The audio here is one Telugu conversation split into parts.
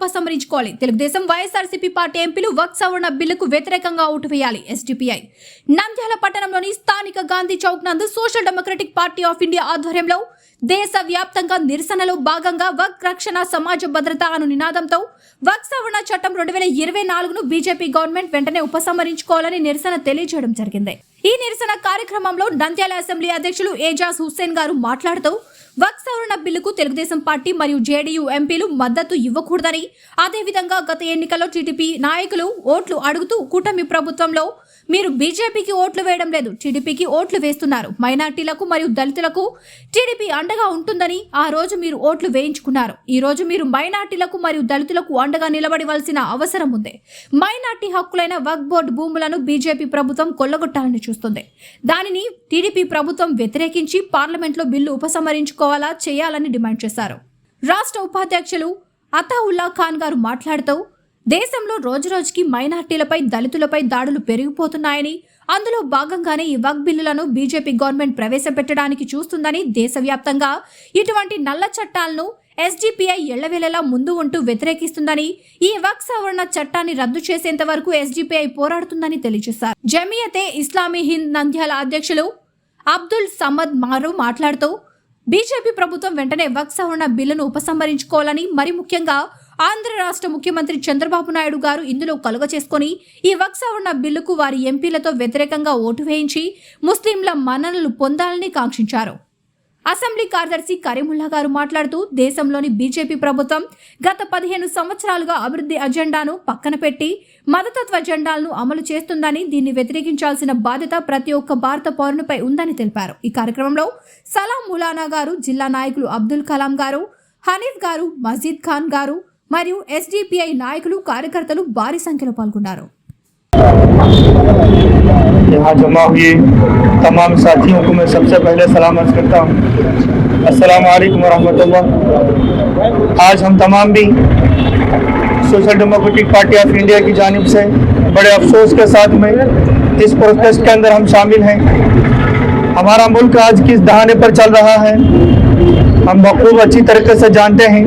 ఉపసంహరించుకోవాలి. తెలుగుదేశం వైఎస్ఆర్సీపీ పార్టీ ఎంపీలు వక్ సవరణ బిల్లుకు వ్యతిరేకంగా ఓటు వేయాలి. ఎస్డిపిఐ. నంద్యాల పట్టణంలోని స్థానిక గాంధీ చౌక్ నందు social democratic party of India ఆధ్వర్యంలో దేశ వ్యాప్తంగా నిరసనలో భాగంగా వక్ రక్షణ సమాజ భద్రత అను నినాదంతో వక్ సవరణ చట్టం రెండు వేల ఇరవై నాలుగును బీజేపీ గవర్నమెంట్ వెంటనే ఉపసంహరించుకోవాలని నిరసన తెలియజేయడం జరిగింది. ఈ నిరసన కార్యక్రమంలో నంద్యాల అసెంబ్లీ అధ్యక్షులు ఏజాజ్ హుస్సేన్ గారు మాట్లాడుతూ వక్ సవరణ బిల్లుకు తెలుగుదేశం పార్టీ మరియు జేడీయూ ఎంపీలు మద్దతు ఇవ్వకూడదని. అదేవిధంగా గత ఎన్నికల్లో టీడీపీ నాయకులు ఓట్లు అడుగుతూ కూటమి ప్రభుత్వంలో మీరు బీజేపీకి ఓట్లు వేయడం లేదు టీడీపీకి ఓట్లు వేస్తున్నారు. మైనార్టీలకు మరియు దళితులకు టీడీపీ అండగా ఉంటుందని ఆ రోజు మీరు ఓట్లు వేయించుకున్నారు. ఈ రోజు మీరు మైనార్టీలకు మరియు దళితులకు అండగా నిలబడవలసిన అవసరం ఉంది. మైనార్టీ హక్కులైన వక్ బోర్డు భూములను బీజేపీ ప్రభుత్వం కొల్లగొట్టాలని చూస్తుంది. దానిని టీడీపీ ప్రభుత్వం వ్యతిరేకించి పార్లమెంట్లో బిల్లు ఉపసంహరించుకోవాలా చేయాలని డిమాండ్ చేశారు. రాష్ట్ర ఉపాధ్యక్షులు అతావుల్లా ఖాన్ గారు మాట్లాడుతూ దేశంలో రోజురోజుకి మైనార్టీలపై దళితులపై దాడులు పెరిగిపోతున్నాయని అందులో భాగంగానే ఈ వక్ బిల్లులను బీజేపీ గవర్నమెంట్ ప్రవేశపెట్టడానికి చూస్తుందని దేశవ్యాప్తంగా ఇటువంటి నల్ల చట్టాలను ఎస్డిపిఐ ఎళ్ళవేళలా ముందు ఉంటూ వ్యతిరేకిస్తుందని ఈ వక్ సవరణ చట్టాన్ని రద్దు చేసేంత వరకు ఎస్డిపిఐ పోరాడుతుందని తెలియజేశారు. జమియతే ఇస్లామీ హింద్ నంద్యాల అధ్యక్షులు అబ్దుల్ సమద్ మారు మాట్లాడుతూ బీజేపీ ప్రభుత్వం వెంటనే వక్ సవరణ బిల్లును ఉపసంహరించుకోవాలని మరి ముఖ్యంగా ఆంధ్ర రాష్ట్ర ముఖ్యమంత్రి చంద్రబాబు నాయుడు గారు ఇందులో కలుగ చేసుకొని ఈ వక్ సవరణ బిల్లుకు వారి ఎంపీలతో వ్యతిరేకంగా ఓటు వేయించి ముస్లింల మన్ననలు పొందాలని కాంక్షించారు. అసెంబ్లీ కార్యదర్శి కరీముల్లా గారు మాట్లాడుతూ దేశంలోని బీజేపీ ప్రభుత్వం గత పదిహేను సంవత్సరాలుగా అభివృద్ధి అజెండాను పక్కన పెట్టి మతతత్వ అజెండాలను అమలు చేస్తుందని దీన్ని వ్యతిరేకించాల్సిన బాధ్యత ప్రతి ఒక్క భారత పౌరునిపై ఉందని తెలిపారు. ఈ కార్యక్రమంలో సలాం ములానా గారు జిల్లా నాయకులు అబ్దుల్ కలాం గారు హనీఫ్ గారు మజీద్ ఖాన్ గారు మరియు ఎస్డిపిఐ నాయకులు కార్యకర్తలు భారీ సంఖ్యలో పాల్గొన్నారు यहाँ जमा हुए तमाम साथियों को मैं सबसे पहले सलाम अर्ज करता हूँ अस्सलाम वालेकुम रहमतुल्लाह आज हम तमाम भी Social Democratic Party of India की जानिब से बड़े अफसोस के साथ में इस प्रोटेस्ट के अंदर हम शामिल हैं हमारा मुल्क आज किस दहाने पर चल रहा है हम बखूब अच्छी तरीके से जानते हैं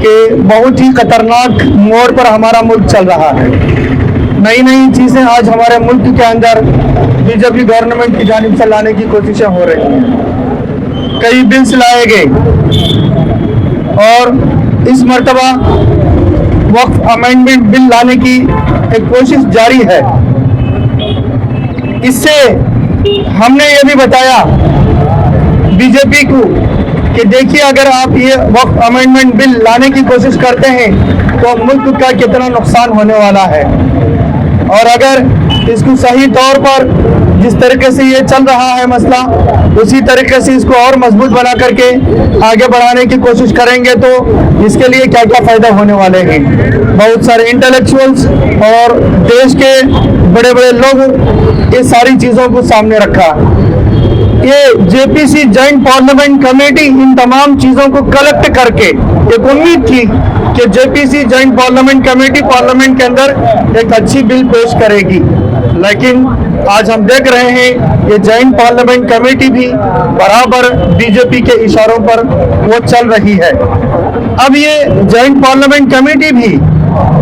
कि बहुत ही खतरनाक मोड़ पर हमारा मुल्क चल रहा है। नई नई चीज़ें आज हमारे मुल्क के अंदर बीजेपी गवर्नमेंट की जानिब से लाने की कोशिशें हो रही हैं। कई बिल्स लाए गए। और इस मरतबा वक्त अमेंडमेंट बिल लाने की एक कोशिश जारी है। इससे हमने ये भी बताया, बीजेपी को कि देखिए, अगर आप ये वक्त अमेंडमेंट बिल लाने की कोशिश करते हैं तो मुल्क का कितना नुकसान होने वाला है। और अगर इसको सही तौर पर जिस तरीके से ये चल रहा है मसला, उसी तरीके से इसको और मज़बूत बना करके आगे बढ़ाने की कोशिश करेंगे तो इसके लिए क्या क्या फ़ायदा होने वाले हैं? बहुत सारे इंटेलेक्चुअल्स और देश के बड़े बड़े लोग ये सारी चीज़ों को सामने रखा। ये जेपीसी जॉइंट पार्लियामेंट कमेटी इन तमाम चीज़ों को कलेक्ट करके एक उम्मीद थी कि JPC joint parliament committee parliament के अंदर एक अच्छी बिल पेश करेगी। लेकिन आज हम देख रहे हैं, ये जॉइंट पार्लियामेंट कमेटी भी बराबर बीजेपी के इशारों पर वो चल रही है। अब ये जॉइंट पार्लियामेंट कमेटी भी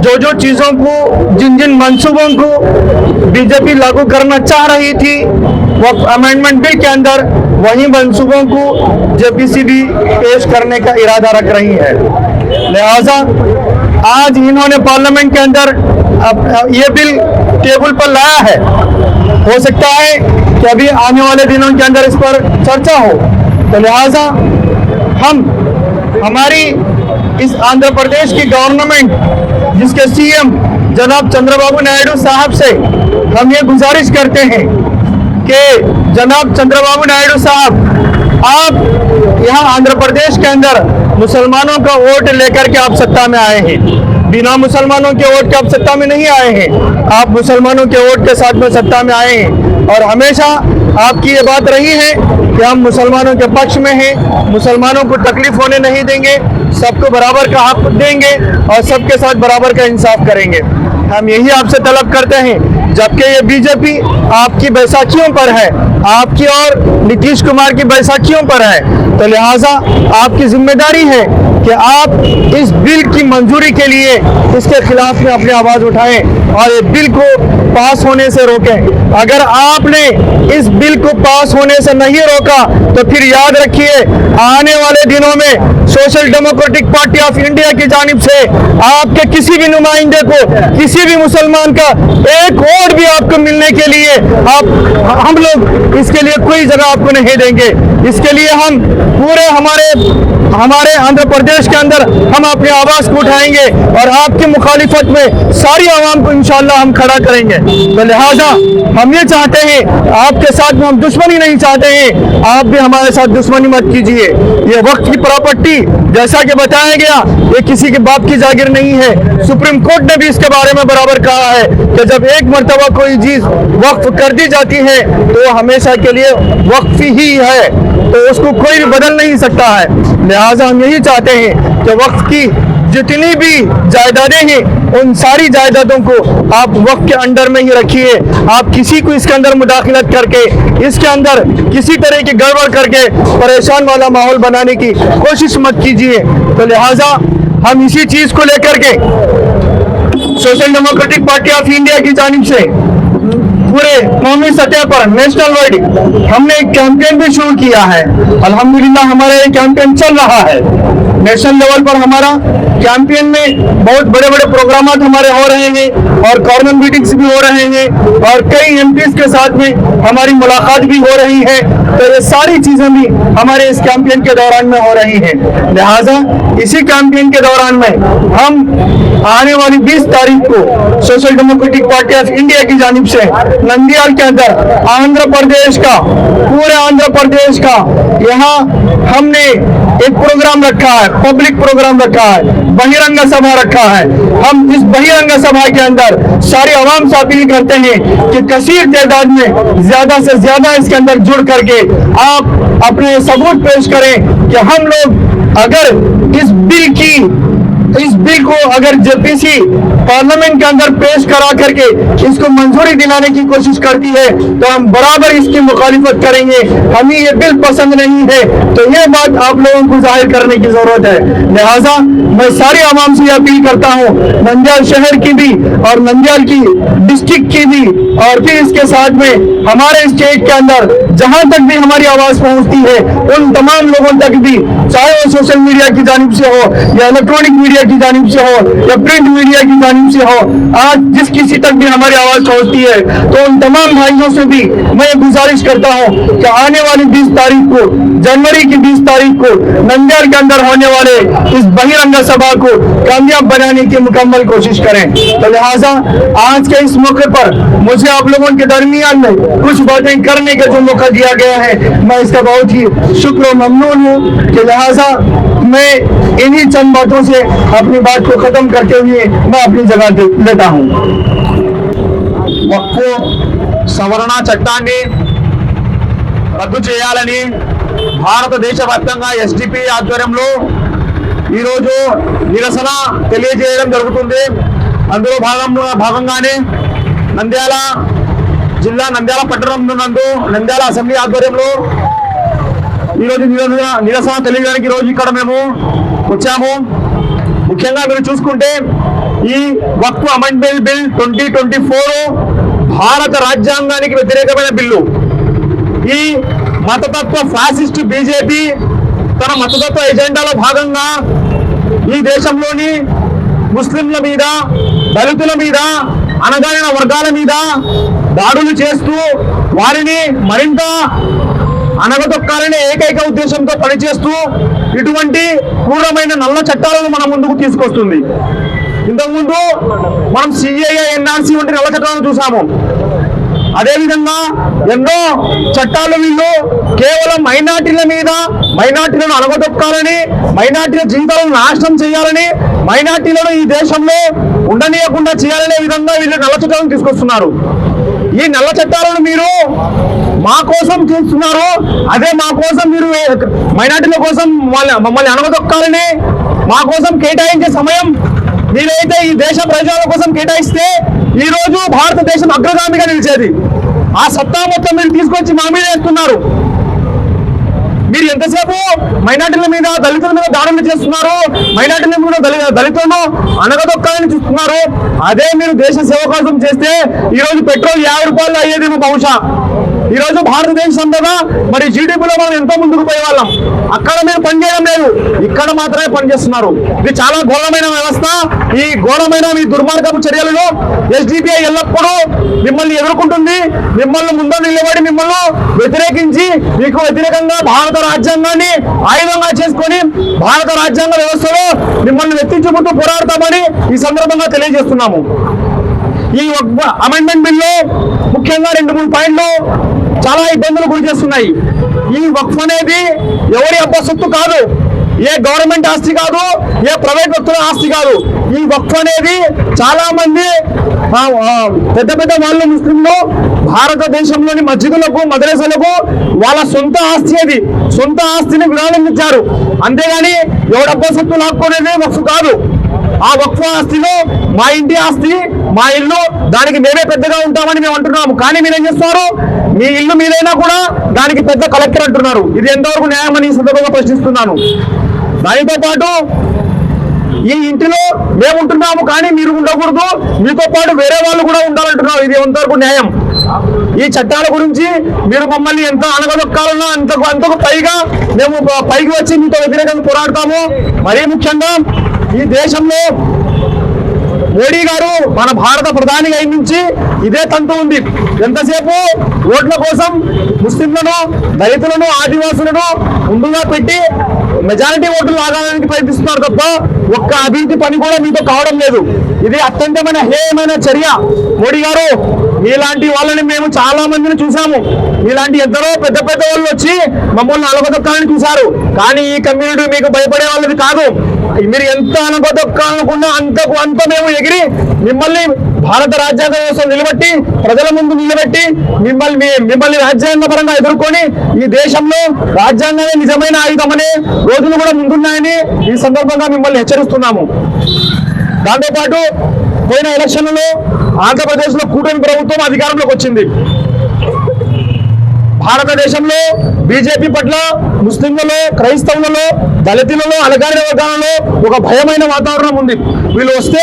जो जो चीज़ों को, जिन जिन मंसूबों को बीजेपी लागू करना चाह रही थी, वो अमेंडमेंट बिल के अंदर वही मंसूबों को जेपीसी भी पेश करने का इरादा रख रही है। लिहाजा आज इन्होंने पार्लियामेंट के अंदर ये बिल टेबल पर लाया है। हो सकता है कि अभी आने वाले दिनों के अंदर इस पर चर्चा हो। तो लिहाजा हम, हमारी इस आंध्र प्रदेश की गवर्नमेंट जिसके सीएम जनाब चंद्रबाबू नायडू साहब से हम ये गुजारिश करते हैं कि जनाब चंद्रबाबू नायडू साहब, आप यहाँ आंध्र प्रदेश के अंदर मुसलमानों का वोट लेकर के आप सत्ता में आए हैं। बिना मुसलमानों के वोट के आप सत्ता में नहीं आए हैं। आप मुसलमानों के वोट के साथ में सत्ता में आए हैं। और हमेशा आपकी ये बात रही है कि हम मुसलमानों के पक्ष में हैं, मुसलमानों को तकलीफ़ होने नहीं देंगे, सबको बराबर का हक देंगे और सबके साथ बराबर का इंसाफ करेंगे। हम यही आपसे तलब करते हैं, जबकि ये बीजेपी आपकी बैसाखियों पर है, आपकी और नीतीश कुमार की बैसाखियों पर है। तो लिहाजा आपकी ज़िम्मेदारी है कि आप इस बिल की मंजूरी के लिए इसके खिलाफ में अपनी आवाज़ उठाएँ और ये बिल को पास होने से रोकें। अगर आपने इस बिल को पास होने से नहीं रोका तो फिर याद रखिए, आने वाले दिनों में social democratic party of India की जानिब से आपके किसी भी नुमाइंदे को, किसी भी मुसलमान का एक वोट भी आपको मिलने के लिए आप, हम लोग इसके लिए कोई जगह आपको नहीं देंगे। इसके लिए हम पूरे हमारे हमारे आंध्र प्रदेश के अंदर हम अपनी आवाज़ को उठाएँगे और आपकी मुखालिफत में सारी आवाम को इंशाल्लाह हम खड़ा करेंगे। तो लिहाजा, हम ये चाहते हैं, आपके साथ में हम दुश्मनी नहीं चाहते हैं, आप भी हमारे साथ दुश्मनी मत कीजिए। ये वक्त की प्रॉपर्टी, जैसा कि बताया गया, ये किसी के बाप की जागीर नहीं है। सुप्रीम कोर्ट ने भी इसके बारे में बराबर कहा है कि जब एक मरतबा कोई चीज़ वक्फ कर दी जाती है तो हमेशा के लिए वक्फ ही है। तो उसको कोई भी बदल नहीं सकता है। लिहाजा हम यही चाहते हैं कि वक्त की जितनी भी जायदादें हैं, उन सारी जायदादों को आप वक्त के अंडर में ही रखिए। आप किसी को इसके अंदर मुदाखलत करके, इसके अंदर किसी तरह की गड़बड़ करके परेशान वाला माहौल बनाने की कोशिश मत कीजिए। तो लिहाजा हम इसी चीज़ को लेकर के social democratic party of India की जानिब से पूरे कौमी सतह पर नेशनल वाइड हमने एक कैंपेन भी शुरू किया है। अल्हम्दुलिल्लाह हमारा ये कैंपेन चल रहा है। नेशनल लेवल पर हमारा कैंपेन में बहुत बड़े बड़े प्रोग्राम हमारे हो रहे हैं और कॉर्नर मीटिंग्स भी हो रहे हैं और कई एम के साथ में हमारी मुलाकात भी हो रही है। तो ये सारी चीज़ें भी हमारे इस कैंपेन के दौरान में हो रही हैं। लिहाजा इसी कैंपेन के दौरान में हम आने वाली 20 तारीख को social democratic party of India की जानिब से नंदियाल के अंदर आंध्र प्रदेश का, पूरे आंध्र प्रदेश का यहाँ हमने एक प्रोग्राम रखा है पब्लिक प्रोग्राम रखा है, बहिरंग सभा रखा है। हम इस बहिरंग सभा के अंदर सारी आवाम से अपील करते हैं कि कसीर तादाद में ज़्यादा से ज़्यादा इसके अंदर जुड़ करके आप अपने सबूत पेश करें कि हम लोग अगर इस बिल की इस बिल को अगर जेपीसी पार्लियामेंट के अंदर पेश करा करके इसको मंजूरी दिलाने की कोशिश करती है तो हम बराबर इसकी मुखालिफत करेंगे। हमें ये बिल पसंद नहीं है तो ये बात आप लोगों को ज़ाहिर करने की ज़रूरत है। लिहाजा मैं सारी आवाम से अपील करता हूँ नंदियाल शहर की भी और नंदियाल की डिस्ट्रिक्ट की भी, और फिर इसके साथ में हमारे स्टेट के अंदर जहाँ तक भी हमारी आवाज़ पहुँचती है, उन तमाम लोगों तक भी, चाहे वो सोशल मीडिया की जानिब से हो या इलेक्ट्रॉनिक मीडिया की जानिब से हो, या प्रिंट मीडिया की जानिब से हो, आज जिस किसी तक भी हमारी आवाज़ पहुँचती है तो उन तमाम भाइयों से भी मैं गुजारिश करता हूँ कि आने वाली 20 तारीख को, जनवरी की 20 तारीख को नंदियाल के अंदर होने वाले इस बहिरंग सभा को कामयाब बनाने की मुकम्मल कोशिश करें। तो लिहाजा, आज के इस मौके पर मुझे आप लोगों के दरमियान में कुछ बातें करने का जो मौका दिया गया है, मैं इसका बहुत ही शुक्र ममनून हूँ कि लिहाजा मैं इन्हीं चंद बातों से अपनी बात को खत्म करते हुए मैं अपनी जगह दे- लेता हूँ వక్ఫ్ సవరణ చట్టాన్ని రద్దు చేయాలని భారతదేశ వ్యాప్తంగా ఎస్డిపి ఆధ్వర్యంలో ఈరోజు నిరసన తెలియజేయడం జరుగుతుంది అందులో భాగం భాగంగానే నంద్యాల జిల్లా నంద్యాల పట్టణం నందు నంద్యాల అసెంబ్లీ ఆధ్వర్యంలో ఈరోజు నిరసన నిరసన తెలియడానికి ఈరోజు ఇక్కడ మేము వచ్చాము. ముఖ్యంగా మీరు చూసుకుంటే ఈ Waqf amendment bill twenty twenty four భారత రాజ్యాంగానికి వ్యతిరేకమైన బిల్లు. ఈ మతతత్వ ఫ్యాసిస్ట్ బీజేపీ తన మతతత్వ ఎజెండాలో భాగంగా ఈ దేశంలోని ముస్లింల మీద దళితుల మీద అణగారిన వర్గాల మీద దాడులు చేస్తూ వారిని మరింత అనగదొక్కాలనే ఏకైక ఉద్దేశంతో పనిచేస్తూ ఇటువంటి క్రూరమైన నల్ల చట్టాలను మన ముందుకు తీసుకొస్తుంది. ఇంతకుముందు మనం సిఏఏ ఎన్ఆర్సీ వంటి నల్ల చట్టాలను చూసాము. అదేవిధంగా ఎన్నో చట్టాలు వీళ్ళు కేవలం మైనార్టీల మీద మైనార్టీలను అనగదొక్కాలని మైనార్టీల జీవితాలను నాశనం చేయాలని మైనార్టీలను ఈ దేశంలో ఉండనీయకుండా చేయాలనే విధంగా వీళ్ళు నల్ల చట్టాలను తీసుకొస్తున్నారు. ఈ నల్ల చట్టాలను మీరు మా కోసం చూస్తున్నారు. అదే మా కోసం మీరు మైనార్టీల కోసం వాళ్ళ మమ్మల్ని అనగదొక్కాలని మా కోసం కేటాయించే సమయం మీరైతే ఈ దేశ ప్రజల కోసం కేటాయిస్తే ఈ రోజు భారతదేశం అగ్రగామిగా నిలిచేది. ఆ సత్తా మొత్తం మీరు తీసుకొచ్చి మా మీద వేస్తున్నారు. మీరు ఎంతసేపు మైనార్టీల మీద దళితుల మీద దాడులు చేస్తున్నారు? మైనార్టీల మీద దళిత దళితులను అనగదొక్కాలని చూస్తున్నారు. అదే మీరు దేశ సేవ కోసం చేస్తే ఈ రోజు పెట్రోల్ యాభై రూపాయలు అయ్యేదేమో బహుశా. ఈ రోజు భారతదేశం కదా మరి జీడిపిలో మనం ఎంతో ముందుకు పోయే వాళ్ళం అక్కడ మీరు పనిచేయడం లేదు. ఇక్కడ మాత్రమే పనిచేస్తున్నారు. ఇది చాలా ఘోరమైన వ్యవస్థ. ఈ ఘోరమైన మీ దుర్మార్గపు చర్యలలో ఎస్డిపిఐ ఎల్లప్పుడూ మిమ్మల్ని ఎదుర్కొంటుంది. మిమ్మల్ని ముందు నిలబడి మిమ్మల్ని వ్యతిరేకించి మీకు వ్యతిరేకంగా భారత రాజ్యాంగాన్ని ఆయుధంగా చేసుకొని భారత రాజ్యాంగ వ్యవస్థలో మిమ్మల్ని వెత్తించుకుంటూ పోరాడతామని ఈ సందర్భంగా తెలియజేస్తున్నాము. ఈ అమెండ్మెంట్ బిల్లు ముఖ్యంగా రెండు మూడు పాయింట్లు చాలా ఇబ్బందులు గురి చేస్తున్నాయి. ఈ వక్ఫ్ అనేది ఎవరి అబ్బ సొత్తు కాదు ఏ గవర్నమెంట్ ఆస్తి కాదు ఏ ప్రైవేట్ వ్యక్తుల ఆస్తి కాదు. ఈ వక్ఫ్ అనేది చాలా మంది పెద్ద పెద్ద వాళ్ళు ముస్లింలు భారతదేశంలోని మస్జిదులకు మదరసాలకు వాళ్ళ సొంత ఆస్తి అది సొంత ఆస్తిని విరాళం అంతేగాని ఎవడబ్బ సొత్తు లాక్కునేది వక్ఫ్ కాదు. ఆ వక్ఫ్ ఆస్తిలో మా ఇంటి ఆస్తి మా ఇల్లు దానికి మేమే పెద్దగా ఉంటామని మేము అంటున్నాము. కానీ మీరు ఏం చేస్తున్నారు మీ ఇల్లు మీదైనా కూడా దానికి పెద్ద కలెక్టర్ అంటున్నారు. ఇది ఎంతవరకు న్యాయమని సందర్భంగా ప్రశ్నిస్తున్నాను. దానితో పాటు ఈ ఇంటిలో మేము ఉంటున్నాము కానీ మీరు ఉండకూడదు. మీతో పాటు వేరే వాళ్ళు కూడా ఉండాలంటున్నారు. ఇది ఎంతవరకు న్యాయం? ఈ చట్టాల గురించి మీరు మమ్మల్ని ఎంత అనగదొక్కాలన్నా అంతకు అంతకు పైగా మేము పైకి వచ్చి మీతో వ్యతిరేకంగా పోరాడతాము. మరీ ముఖ్యంగా ఈ దేశంలో మోడీ గారు మన భారత ప్రధాని అయిన నుంచి ఇదే తంతు ఉంది. ఎంతసేపు ఓట్ల కోసం ముస్లింలను దళితులను ఆదివాసులను ముందుగా పెట్టి మెజారిటీ ఓట్లు లాగడానికి ప్రయత్నిస్తున్నారు తప్ప ఒక్క అభివృద్ధి పని కూడా మీతో కావడం లేదు. ఇది అత్యంతమైన హేయమైన చర్య. మోడీ గారు మీలాంటి వాళ్ళని మేము చాలా మందిని చూసాము మీలాంటి ఎందరో పెద్ద పెద్ద వాళ్ళు వచ్చి మమ్మల్ని అలగదొక్కాలని చూశారు. కానీ ఈ కమ్యూనిటీ మీకు భయపడే వాళ్ళది కాదు. మీరు ఎంత అనగదొక్కాలనుకున్నా అంతకు అంత మేము ఎగిరి మిమ్మల్ని భారత రాజ్యాంగం కోసం నిలబెట్టి ప్రజల ముందు నిలబెట్టి మిమ్మల్ని మిమ్మల్ని రాజ్యాంగ పరంగా ఎదుర్కొని ఈ దేశంలో రాజ్యాంగమే నిజమైన ఆయుధమనే రోజులు కూడా ముందున్నాయని ఈ సందర్భంగా మిమ్మల్ని హెచ్చరిస్తున్నాము. దాంతోపాటు పోయిన ఎలక్షన్లలో ఆంధ్రప్రదేశ్లో కూటమి ప్రభుత్వం అధికారంలోకి వచ్చింది. భారతదేశంలో బీజేపీ పట్ల ముస్లింలలో క్రైస్తవులలో దళితులలో అలగారిన వర్గాలలో ఒక భయమైన వాతావరణం ఉంది. వీళ్ళు వస్తే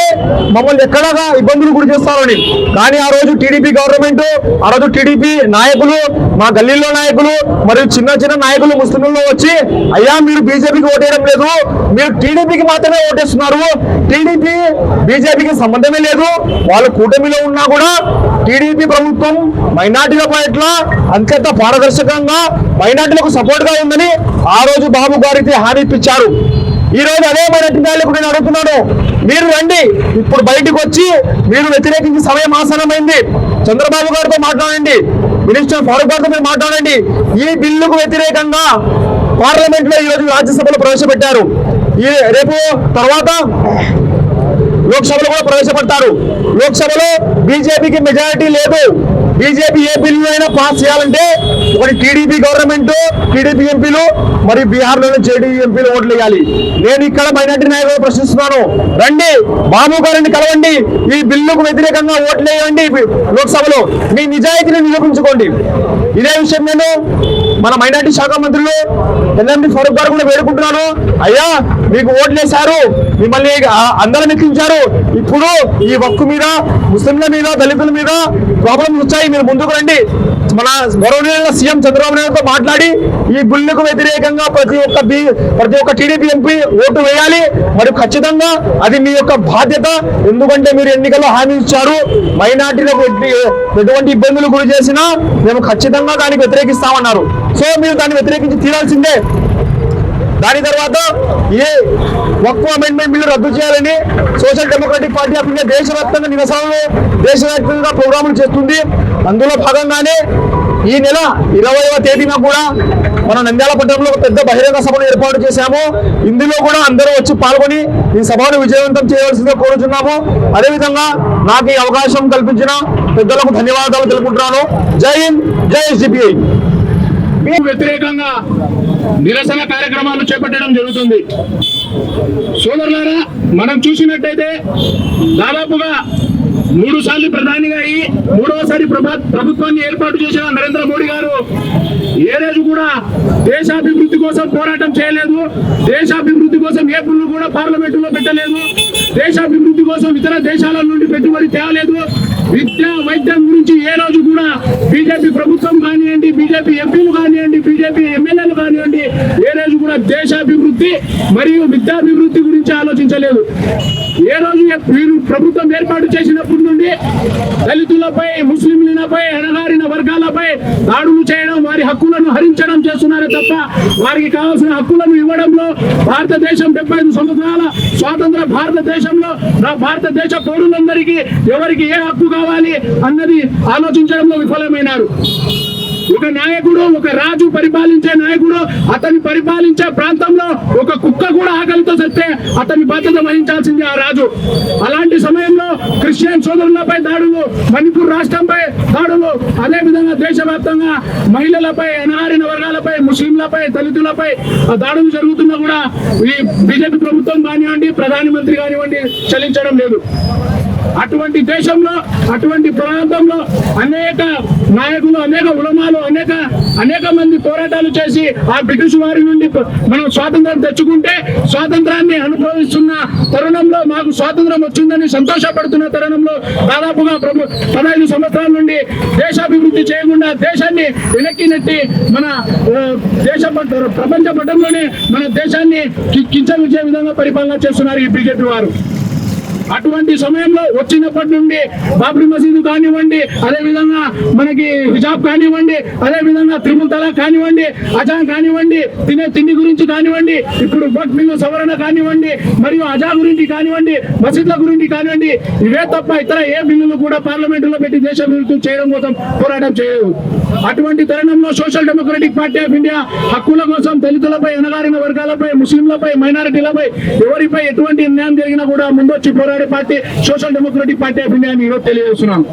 మమ్మల్ని ఎక్కడగా ఇబ్బందులు గురి చేస్తారని. కానీ ఆ రోజు టీడీపీ గవర్నమెంట్ ఆ రోజు టీడీపీ నాయకులు మా గల్లీలో నాయకులు మరియు చిన్న చిన్న నాయకులు ముస్లింలలో వచ్చి అయ్యా మీరు బీజేపీకి ఓటేయడం లేదు. మీరు టీడీపీకి మాత్రమే ఓటేస్తున్నారు. టీడీపీ బీజేపీకి సంబంధమే లేదు. వాళ్ళు కూటమిలో ఉన్నా కూడా టీడీపీ ప్రభుత్వం మైనార్టీల పట్ల అంత్యంత పారదర్శకంగా మైనార్టీలకు సపోర్ట్గా ఉందని ఆ రోజు బాబు గారికి హామీ ఇప్పించారు. ఈ రోజు అదే మైనార్టీ నాయకుడు నేను అడుగుతున్నాను మీరు రండి ఇప్పుడు బయటకు వచ్చి మీరు వ్యతిరేకించి సమయం ఆసనమైంది చంద్రబాబు గారితో మాట్లాడండి మినిస్టర్ ఫారూక్ గారితో మీరు మాట్లాడండి. ఈ బిల్లుకు వ్యతిరేకంగా పార్లమెంట్లో ఈ రోజు రాజ్యసభలో ప్రవేశపెట్టారు. ఈ రేపు తర్వాత లోక్సభలో కూడా ప్రవేశపెడతారు. లోక్సభలో బీజేపీకి మెజారిటీ లేదు. బీజేపీ ఏ బిల్లు అయినా పాస్ చేయాలంటే ఒకటి టీడీపీ గవర్నమెంట్ టీడీపీ ఎంపీలు మరియు బీహార్లోని జేడీ ఎంపీలు ఓట్లు వేయాలి. నేను ఇక్కడ మైనార్టీ నాయకులు ప్రశ్నిస్తున్నాను. రండి బాబు గారిని కలవండి ఈ బిల్లుకు వ్యతిరేకంగా ఓట్లు వేయండి. లోక్సభలో మీ నిజాయితీని నిరూపించుకోండి. ఇదే విషయం నేను మన మైనార్టీ శాఖ మంత్రులు ఎల్ఎండి ఫరూక్ గారు కూడా వేడుకుంటున్నాను. అయ్యా మీకు ఓట్లేశారు మిమ్మల్ని అందరం ఎక్కించారు. ఇప్పుడు ఈ వక్కు మీద ముస్లింల మీద దళితుల మీద ప్రాబ్లమ్స్ వచ్చాయి. మీరు ముందుకు రండి. మన గౌరవనీయుల సీఎం చంద్రబాబు నాయుడుతో మాట్లాడి ఈ బిల్లుకు వ్యతిరేకంగా ప్రతి ఒక్క బి ప్రతి ఒక్క టీడీపీ ఎంపీ ఓటు వేయాలి. మరియు ఖచ్చితంగా అది మీ యొక్క బాధ్యత. ఎందుకంటే మీరు ఎన్నికల్లో హామీ ఇచ్చారు. మైనార్టీలకు ఎటువంటి ఇబ్బందులు గురి చేసినా మేము ఖచ్చితంగా దానికి వ్యతిరేకిస్తామన్నారు. సో మీరు దాన్ని వ్యతిరేకించి తీరాల్సిందే. దాని తర్వాత ఏ ఒక్కో అమెండ్మెంట్ బిల్లు రద్దు చేయాలని social democratic party of India దేశవ్యాప్తంగా నిరసనలు దేశవ్యాప్తంగా ప్రోగ్రాములు చేస్తుంది. అందులో భాగంగానే ఈ నెల ఇరవైవ తేదీన కూడా మనం నంద్యాల పట్టణంలో ఒక పెద్ద బహిరంగ సభను ఏర్పాటు చేశాము. ఇందులో కూడా అందరూ వచ్చి పాల్గొని ఈ సభను విజయవంతం చేయవలసిందిగా కోరుచున్నాము. అదేవిధంగా నాకు ఈ అవకాశం కల్పించిన పెద్దలకు ధన్యవాదాలు తెలుపుకుంటున్నాను. జై హింద్ జై ఎస్డిపిఐ వ్యతిరేకంగా నిరసన కార్యక్రమాలు చేపట్టడం జరుగుతుంది. సోదరులారా మనం చూసినట్టయితే దాదాపుగా మూడు సార్లు ప్రధానిగా అయ్యి మూడవసారి ప్రభా- ప్రభుత్వాన్ని ఏర్పాటు చేసిన నరేంద్ర మోడీ గారు ఏ రోజు కూడా దేశాభివృద్ధి కోసం పోరాటం చేయలేదు దేశాభివృద్ధి కోసం ఏ బిల్లు కూడా పార్లమెంటులో పెట్టలేదు దేశాభివృద్ధి కోసం ఇతర దేశాల నుండి పెట్టుబడి తేవలేదు విద్య వైద్యం గురించి ఏ రోజు కూడా బీజేపీ ప్రభుత్వం కానివ్వండి బీజేపీ ఎంపీలు కానివ్వండి బీజేపీ ఎమ్మెల్యేలు కానివ్వండి ఏ రోజు కూడా దేశాభివృద్ధి మరియు విద్యాభివృద్ధి గురించి ఆలోచించలేదు. ఏ రోజు వీరు ప్రభుత్వం ఏర్పాటు చేసినప్పటి నుండి దళితులపై ముస్లింలపై అణగారిన వర్గాలపై దాడులు చేయడం వారి హక్కులను హరించడం చేస్తున్నారే తప్ప వారికి కావాల్సిన హక్కులను ఇవ్వడంలో భారతదేశం డెబ్బై ఐదు సంవత్సరాల స్వాతంత్ర భారతదేశంలో నా భారతదేశ పౌరులందరికీ ఎవరికి ఏ హక్కు కావాలి అన్నది ఆలోచించడంలో విఫలమైనారు. ఒక నాయకుడు ఒక రాజు పరిపాలించే నాయకుడు అతని పరిపాలించే ప్రాంతంలో ఒక కుక్క కూడా ఆకలితో చస్తే అతని బాధ్యత వహించాల్సింది ఆ రాజు. అలాంటి సమయంలో క్రిస్టియన్ సోదరులపై దాడులు మణిపూర్ రాష్ట్రంపై దాడులు అదే విధంగా దేశవ్యాప్తంగా మహిళలపై అనారిన వర్గాలపై ముస్లింలపై దళితులపై ఆ దాడులు జరుగుతున్నా కూడా ఈ బీజేపీ ప్రభుత్వం కానివ్వండి ప్రధానమంత్రి కానివ్వండి చలించడం లేదు. అటువంటి దేశంలో అటువంటి ప్రాంతంలో అనేక నాయకులు అనేక ఉలమాలు అనేక అనేక మంది పోరాటాలు చేసి ఆ బ్రిటిష్ వారి నుండి మనం స్వాతంత్రం తెచ్చుకుంటే స్వాతంత్రాన్ని అనుభవిస్తున్న తరుణంలో మాకు స్వాతంత్రం వచ్చిందని సంతోషపడుతున్న తరుణంలో దాదాపుగా ప్రభు పదహైదు సంవత్సరాల నుండి దేశాభివృద్ధి చేయకుండా దేశాన్ని వెనక్కి నెట్టి మన దేశ పట్ట- ప్రపంచ పటంలోనే మన దేశాన్ని కి- విధంగా పరిపాలన చేస్తున్నారు ఈ బీజేపీ వారు. అటువంటి సమయంలో వచ్చినప్పటి నుండి బాబ్రీ మసీదు కానివ్వండి అదే విధంగా మనకి హిజాబ్ కానివ్వండి అదే విధంగా త్రిపుల్ తలా కానివ్వండి అజాన్ కానివ్వండి తినే తిండి గురించి కానివ్వండి ఇప్పుడు బట్ బిల్లు సవరణ కానివ్వండి మరియు అజా గురించి కానివ్వండి మసీద్ల గురించి కానివ్వండి ఇవే తప్ప ఇతర ఏ బిల్లులు కూడా పార్లమెంటులో పెట్టి దేశ అభివృద్ధి చేయడం కోసం పోరాటం చేయలేదు. అటువంటి తరుణంలో social democratic party of India హక్కుల కోసం దళితులపై అనగారిన వర్గాలపై ముస్లింలపై మైనారిటీలపై ఎవరిపై ఎటువంటి న్యాయం జరిగినా కూడా ముందొచ్చి పోరాడే party social democratic party of India ఈరోజు తెలియజేస్తున్నాను.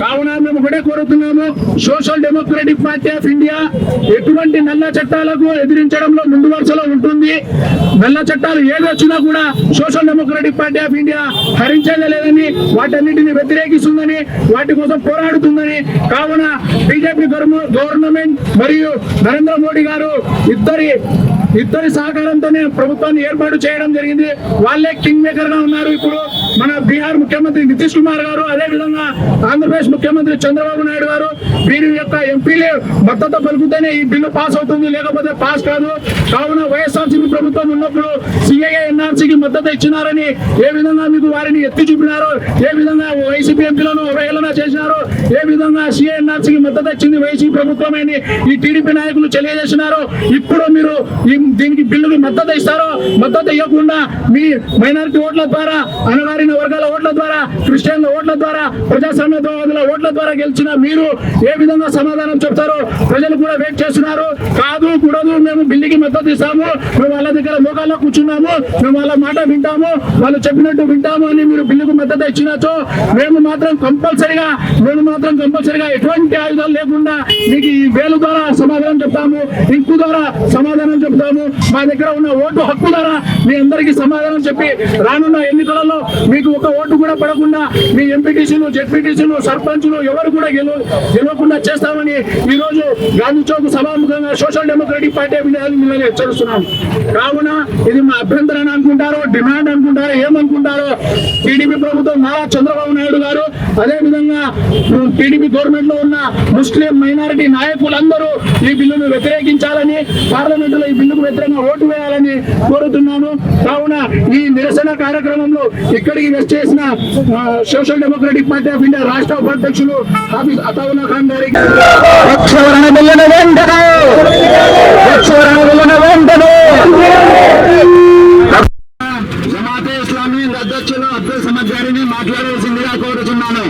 కావున మేము కూడా కోరుతున్నాము social democratic party of India ఎటువంటి నల్ల చట్టాలకు ఎదిరించడంలో ముందు వరుసలో ఉంటుంది. నల్ల చట్టాలు ఏది వచ్చినా కూడా social democratic party of India హరించేదే లేదని వాటన్నిటిని వ్యతిరేకిస్తుందని వాటి కోసం పోరాడుతుందని. కావున బీజేపీ గవర్నమెంట్ మరియు నరేంద్ర మోడీ గారు ఇద్దరి ఇద్దరి సహకారంతోనే ప్రభుత్వాన్ని ఏర్పాటు చేయడం జరిగింది. వాళ్ళే కింగ్ మేకర్గా ఉన్నారు. ఇప్పుడు మన బీహార్ ముఖ్యమంత్రి నితీష్ కుమార్ గారు అదే విధంగా ఆంధ్రప్రదేశ్ ముఖ్యమంత్రి చంద్రబాబు నాయుడు గారు వీరి యొక్క ఎంపీలే మద్దతు పలుకుతేనే ఈ బిల్లు పాస్ అవుతుంది. లేకపోతే పాస్ కాదు. కావున వైఎస్ఆర్సీపీ ప్రభుత్వం ఉన్నప్పుడు సిఐఏ ఎన్ఆర్సీకి మద్దతు ఇచ్చినారని ఏ విధంగా మీకు వారిని ఎత్తి చూపినారు ఏ విధంగా వైసీపీ ఎంపీలను అవహేళన చేసినారు ఏ విధంగా సిఐఎన్ఆర్సీకి మద్దతు ఇచ్చింది వైసీపీ ప్రభుత్వమని ఈ టీడీపీ నాయకులు తెలియజేసినారు ఇప్పుడు మీరు ఈ- దీనికి బిల్లుకి మద్దతు ఇస్తారో మద్దతు ఇవ్వకుండా మీ మైనారిటీ ఓట్ల ద్వారా అనగారిన వర్గాల ఓట్ల ద్వారా క్రిస్టియన్ల ఓట్ల ద్వారా ప్రజాస్వామ్యవాదుల ఓట్ల ద్వారా గెలిచిన మీరు ఏ విధంగా సమాధానం చెప్తారో ప్రజలు కూడా వెయిట్ చేస్తున్నారు. కాదు కూడదు మేము బిల్లుకి మద్దతు ఇస్తాము. మేము వాళ్ళ దగ్గర లోకాల్లో కూర్చున్నాము. మేము వాళ్ళ మాట వింటాము. వాళ్ళు చెప్పినట్టు వింటాము అని మీరు బిల్లుకు మద్దతు ఇచ్చినచో మేము మాత్రం కంపల్సరిగా మేము మాత్రం కంపల్సరిగా ఎటువంటి ఆయుధాలు లేకుండా మీకు ఈ వేలు ద్వారా సమాధానం చెప్తాము. ఇంకు ద్వారా సమాధానం చెప్తాము. మా దగ్గర ఉన్న ఓటు హక్కు ద్వారా మీ అందరికీ సమాధానం చెప్పి రానున్న ఎన్నికలలో మీకు ఒక ఓటు కూడా పడకుండా మీ ఎంపీటీసీలు జెడ్పీటీసీలు సర్పంచులు ఎవరు కూడా గెలు గెలవకుండా చేస్తామని ఈరోజు రోజు గాంధీ చౌక్ సభాముఖంగా సోషల్ డెమోక్రటిక్ పార్టీ ఆఫ్ మిమ్మల్ని హెచ్చరిస్తున్నాం. కావున ఇది మా అభ్యంతరం అనుకుంటారో డిమాండ్ అనుకుంటారో ఏమనుకుంటారో టీడీపీ ప్రభుత్వం నారా చంద్రబాబు నాయుడు గారు అదే విధంగా టీడీపీ గవర్నమెంట్లో ఉన్న ముస్లిం మైనారిటీ నాయకులందరూ ఈ బిల్లును వ్యతిరేకించాలని పార్లమెంటులో ఈ బిల్లు బిల్లుకు వ్యతిరేకంగా ఓటు వేయాలని కోరుతున్నాను. కావున ఈ నిరసన కార్యక్రమంలో ఇక్కడికి చేసిన social democratic party of India రాష్ట్ర ఉపాధ్యక్షులు హాఫీజ్ అతావుల్లా ఖాన్ గారికి జమాతే ఇస్లామీ అధ్యక్షులు అబ్దుల్ సమద్ గారిని మాట్లాడాల్సిందిగా కోరుతున్నాను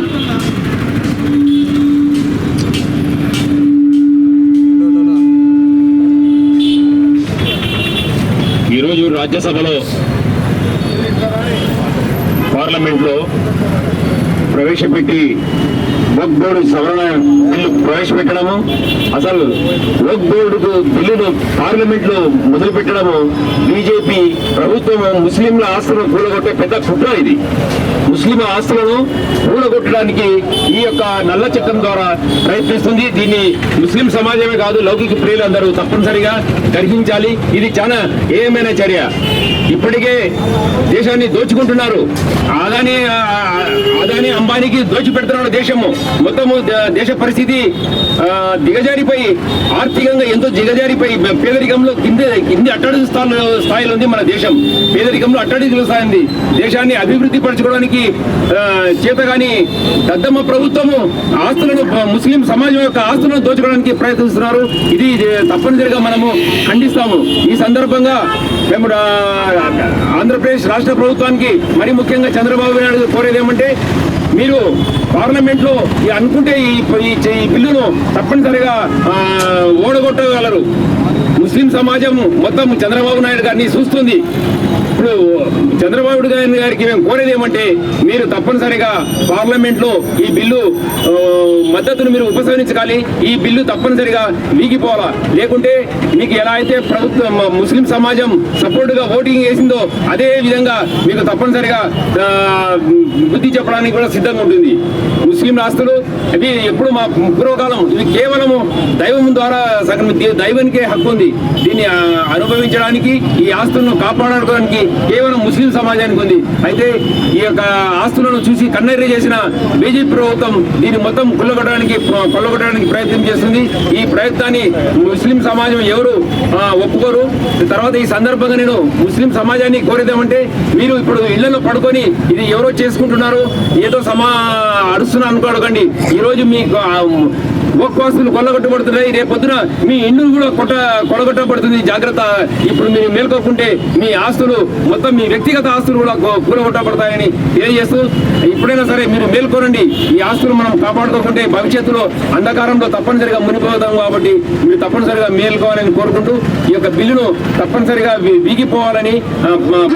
రాజ్యసభలో పార్లమెంట్లో ప్రవేశపెట్టి వక్ బోర్డు సవరణ బిల్లు ప్రవేశపెట్టడము అసలు వక్ బోర్డు బిల్లును పార్లమెంట్లో మొదలు పెట్టడము బీజేపీ ప్రభుత్వం ముస్లింల ఆస్తులను కూలగొట్టే పెద్ద కుట్ర ఇది. ముస్లిం ఆస్తులను కూడగొట్టడానికి ఈ యొక్క నల్ల చట్టం ద్వారా ప్రయత్నిస్తుంది. దీన్ని ముస్లిం సమాజమే కాదు లౌకిక ప్రియులందరూ తప్పనిసరిగా గర్హించాలి ఇది చాలా ఏమైనా చర్య. ఇప్పటికే దేశాన్ని దోచుకుంటున్నారు. అదాని అదాని అంబానీకి దోచిపెడుతున్నాడు దేశము మొత్తము దేశ పరిస్థితి దిగజారిపోయి ఆర్థికంగా ఎంతో దిగజారిపోయి పేదరికంలో కింద కింది అట్టడుగు స్థాయిలో స్థాయిలో ఉంది మన దేశం. పేదరికంలో అట్టడుగు స్థాయి ఉంది. దేశాన్ని అభివృద్ధి పరచుకోవడానికి చేతగాని దద్దమ్మ ప్రభుత్వము ఆస్తులను ముస్లిం సమాజం యొక్క ఆస్తులను దోచుకోవడానికి ప్రయత్నిస్తున్నారు. ఇది తప్పనిసరిగా మనము ఖండిస్తాము. ఈ సందర్భంగా మేము ఆంధ్రప్రదేశ్ రాష్ట్ర ప్రభుత్వానికి మరి ముఖ్యంగా చంద్రబాబు నాయుడు కోరేది ఏమంటే మీరు పార్లమెంట్లో అనుకుంటే ఈ ఈ- బిల్లును తప్పనిసరిగా ఓడగొట్టగలరు. ముస్లిం సమాజం మొత్తం చంద్రబాబు నాయుడు గారిని చూస్తుంది. ఇప్పుడు చంద్రబాబు నాయుడు గారికి మేము కోరేది ఏమంటే మీరు తప్పనిసరిగా పార్లమెంట్లో ఈ బిల్లు మద్దతును మీరు ఉపసంహరించాలి ఈ బిల్లు తప్పనిసరిగా వీగిపోవాలా? లేకుంటే మీకు ఎలా అయితే ప్రభుత్వం ముస్లిం సమాజం సపోర్ట్గా ఓటింగ్ వేసిందో అదే విధంగా మీకు తప్పనిసరిగా బుద్ధి చెప్పడానికి కూడా సిద్ధంగా ఉంటుంది. ముస్లిం ఆస్తులు అవి ఎప్పుడు మా పూర్వకాలం ఇది కేవలము దైవం ద్వారా సగం దైవానికే హక్కు ఉంది. దీన్ని అనుభవించడానికి ఈ ఆస్తులను కాపాడడానికి కేవలం ముస్లిం సమాజానికి ఉంది. అయితే ఈ యొక్క ఆస్తులను చూసి కన్నెర్రి చేసిన బీజేపీ ప్రభుత్వం దీన్ని మొత్తం కుల్లగొట్టడానికి కొల్లగొట్టడానికి ప్రయత్నం చేస్తుంది. ఈ ప్రయత్నాన్ని ముస్లిం సమాజం ఎవరు ఒప్పుకోరు. తర్వాత ఈ సందర్భంగా నేను ముస్లిం సమాజాన్ని కోరేదేమంటే మీరు ఇప్పుడు ఇళ్ళలో పడుకొని ఇది ఎవరో చేసుకుంటున్నారు ఏదో సమా అరుస్తున్నా అనుకోకండి. ఈరోజు మీకు ఆ, కొల్లగొట్టబడుతున్నాయి. రేపు పొద్దున మీ ఇండ్లు కూడా కొట్ట కొలగొట్టబడుతుంది. జాగ్రత్త. ఇప్పుడు మీరు మేల్కోకుంటే మీ ఆస్తులు మొత్తం మీ వ్యక్తిగత ఆస్తులు కూడా కూలగొట్టబడతాయని తెలియజేస్తూ ఇప్పుడైనా సరే మీరు మేల్కొనండి. ఈ ఆస్తులు మనం కాపాడుకోకుంటే భవిష్యత్తులో అంధకారంలో తప్పనిసరిగా మునిపోతాం కాబట్టి మీరు తప్పనిసరిగా మేల్కోవాలని కోరుకుంటూ ఈ యొక్క బిల్లును తప్పనిసరిగా వి- వీగిపోవాలని బీజేపీ మా-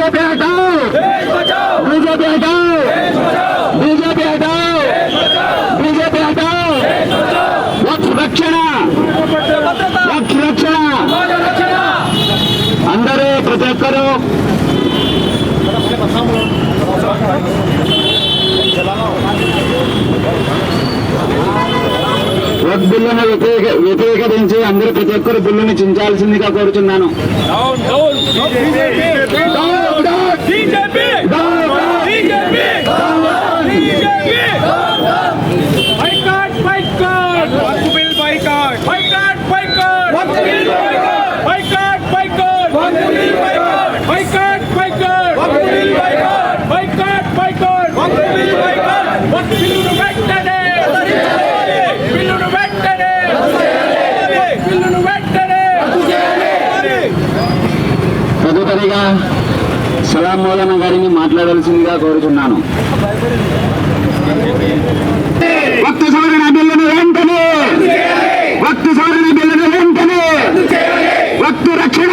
రక్షణ! రక్షణ! అందరూ ప్రతి ఒక్కరు ఒక్కరూ బిల్లును వ్యతిరేక వ్యతిరేకరించి అందరూ ప్రతి ఒక్కరు బిల్లుని చించాల్సిందిగా కోరుతున్నాను తదుపరిగా సలాం మౌలానా గారిని మాట్లాడాల్సిందిగా కోరుతున్నాను భక్తి సవరణ బిల్లును వెంటనే బిల్లును వెంటనే రక్షణ